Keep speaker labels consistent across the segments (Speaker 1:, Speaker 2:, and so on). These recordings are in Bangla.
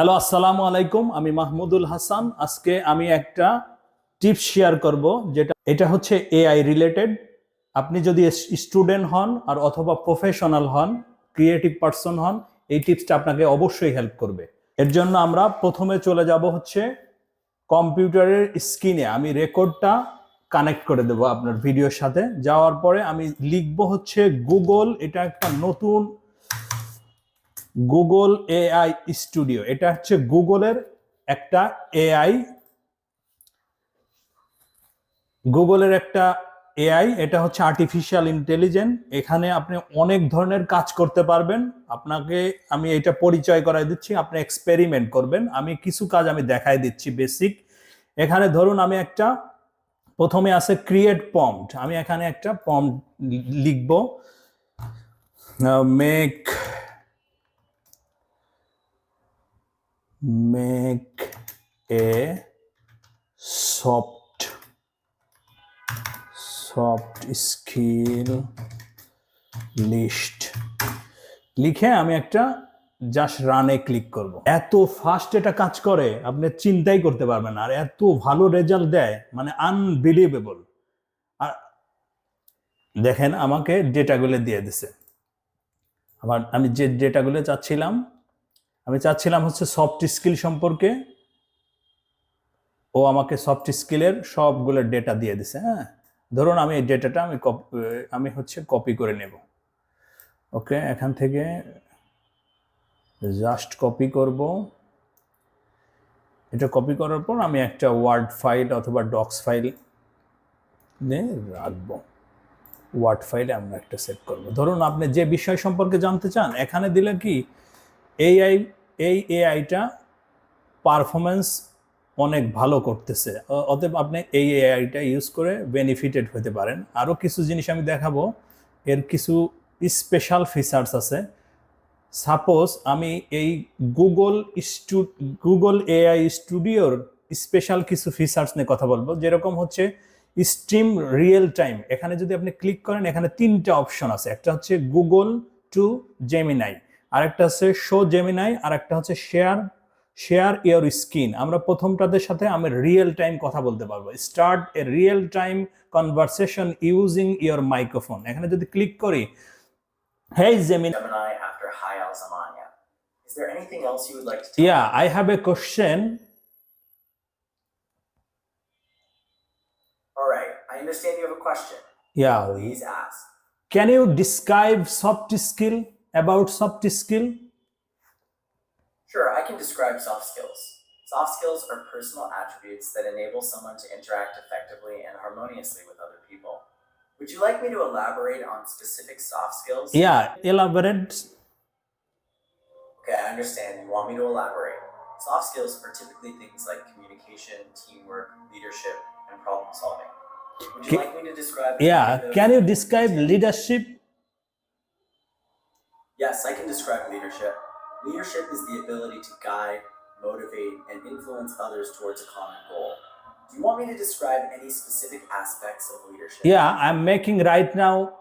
Speaker 1: হ্যালো আসসালামু আলাইকুম আমি মাহমুদুল হাসান। আজকে আমি একটা টিপস শেয়ার করব, যেটা এটা হচ্ছে এআই রিলেটেড আপনি যদি স্টুডেন্ট হন আর অথবা প্রফেশনাল হন ক্রিয়েটিভ পার্সন হন, এই টিপসটা আপনাকে অবশ্যই হেল্প করবে। এর জন্য আমরা প্রথমে চলে যাব হচ্ছে কম্পিউটারের স্ক্রিনে। আমি রেকর্ডটা কানেক্ট করে দেবো আপনার ভিডিওর সাথে। যাওয়ার পরে আমি লিখব হচ্ছে গুগল এটা একটা নতুন গুগল এআই স্টুডিও এটা হচ্ছে গুগলের একটা এআই গুগলের একটা এআই এটা হচ্ছে আর্টিফিশিয়াল ইন্টেলিজেন্ট এখানে আপনি অনেক ধরনের কাজ করতে পারবেন। আপনাকে আমি এটা পরিচয় করাই দিচ্ছি, আপনি এক্সপেরিমেন্ট করবেন। আমি কিছু কাজ আমি দেখাই দিচ্ছি বেসিক এখানে ধরুন আমি একটা, প্রথমে আছে ক্রিয়েট পম্পড আমি এখানে একটা পম্প লিখব। Make make a soft soft skill list. লিখে আমি একটা জাস্ট রানে ক্লিক করব। এত ফাস্ট এটা কাজ করে, আপনি চিন্তাই করতে পারবেন আর এত ভালো রেজাল্ট দেয় মানে আনবিলিভেবল আর দেখেন, আমাকে ডেটাগুলো দিয়ে দিছে। আবার আমি যে ডেটাগুলো চাচ্ছিলাম আমি চাচ্ছিলাম হচ্ছে সফট স্কিল সম্পর্কে। ও আমাকে সফট স্কিলের সবগুলো ডেটা দিয়ে দিছে হ্যাঁ? ধরুন আমি এই ডেটাটা আমি কপি আমি হচ্ছে কপি করে নেব। ওকে, এখান থেকে জাস্ট কপি করব। এটা কপি করার পর আমি একটা ওয়ার্ড ফাইল অথবা ডক্স ফাইল নিয়ে রাখব। ওয়ার্ড ফাইলে আমরা একটা সেট করব। ধরুন আপনি যে বিষয় সম্পর্কে জানতে চান, এখানে দিলে কি? এআই এই এআইটা পারফরমেন্স অনেক ভালো করতেছে। অতএব আপনি এই এআইটা ইউজ করে বেনিফিটেড হতে পারেন। আরও কিছু জিনিস আমি দেখাবো। এর কিছু স্পেশাল ফিচার্স আছে। সাপোজ আমি এই গুগল স্টু গুগল এআই স্টুডিওর স্পেশাল কিছু ফিচার্স নিয়ে কথা বলব। যেরকম হচ্ছে স্ট্রিম রিয়েল টাইম এখানে যদি আপনি ক্লিক করেন, এখানে তিনটা অপশন আছে। একটা হচ্ছে গুগল টু জেমিনাই আরেকটা হচ্ছে শো জেমিনাই আর একটা হচ্ছে শেয়ার শেয়ার ইয়োর স্ক্রিন আমরা প্রথমটাদের সাথে আমি রিয়েল টাইম কথা বলতে পারব। Start a real time conversation using your microphone এখানে যদি ক্লিক করি hey Gemini
Speaker 2: All right, I understand you have a question. Please ask.
Speaker 1: Can you describe soft skill about soft skill?
Speaker 2: Sure, I can describe soft skills. Soft skills are personal attributes that enable someone to interact effectively and harmoniously with other people. Would you like me to elaborate on specific soft skills?
Speaker 1: Yeah, elaborate.
Speaker 2: Okay, I understand. You want me to elaborate. Soft skills are typically things like communication, teamwork, leadership, and problem solving. Would you
Speaker 1: can,
Speaker 2: like me to describe? Yeah,
Speaker 1: can you describe leadership
Speaker 2: Yes, I can describe leadership. Leadership is the ability to guide, motivate, and influence others towards a common goal. Do you want me to describe any specific aspects of leadership?
Speaker 1: Yeah, I'm making right now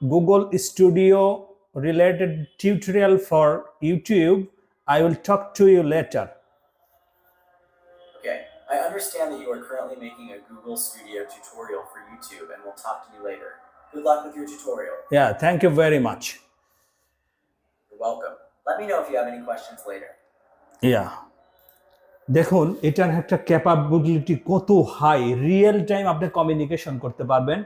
Speaker 1: Google Studio related tutorial for YouTube. I will talk to you later.
Speaker 2: Okay, I understand that you are currently making a Google Studio tutorial for YouTube, and we'll talk to you later. Good luck with your tutorial.
Speaker 1: Yeah, thank you very much.
Speaker 2: Let me know if you have any questions later.
Speaker 1: Yeah. দেখুন, এটার একটা ক্যাপাবিলিটি কত হাই রিয়েল টাইম আপনি কমিউনিকেশন করতে পারবেন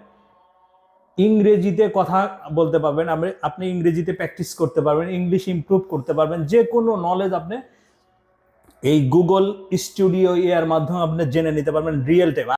Speaker 1: ইংরেজিতে কথা বলতে পারবেন, আপনি ইংরেজিতে প্র্যাকটিস করতে পারবেন ইংলিশ ইমপ্রুভ করতে পারবেন যে কোনো নলেজ আপনি এই গুগল স্টুডিও এর মাধ্যমে আপনি জেনে নিতে পারবেন রিয়েল টাইম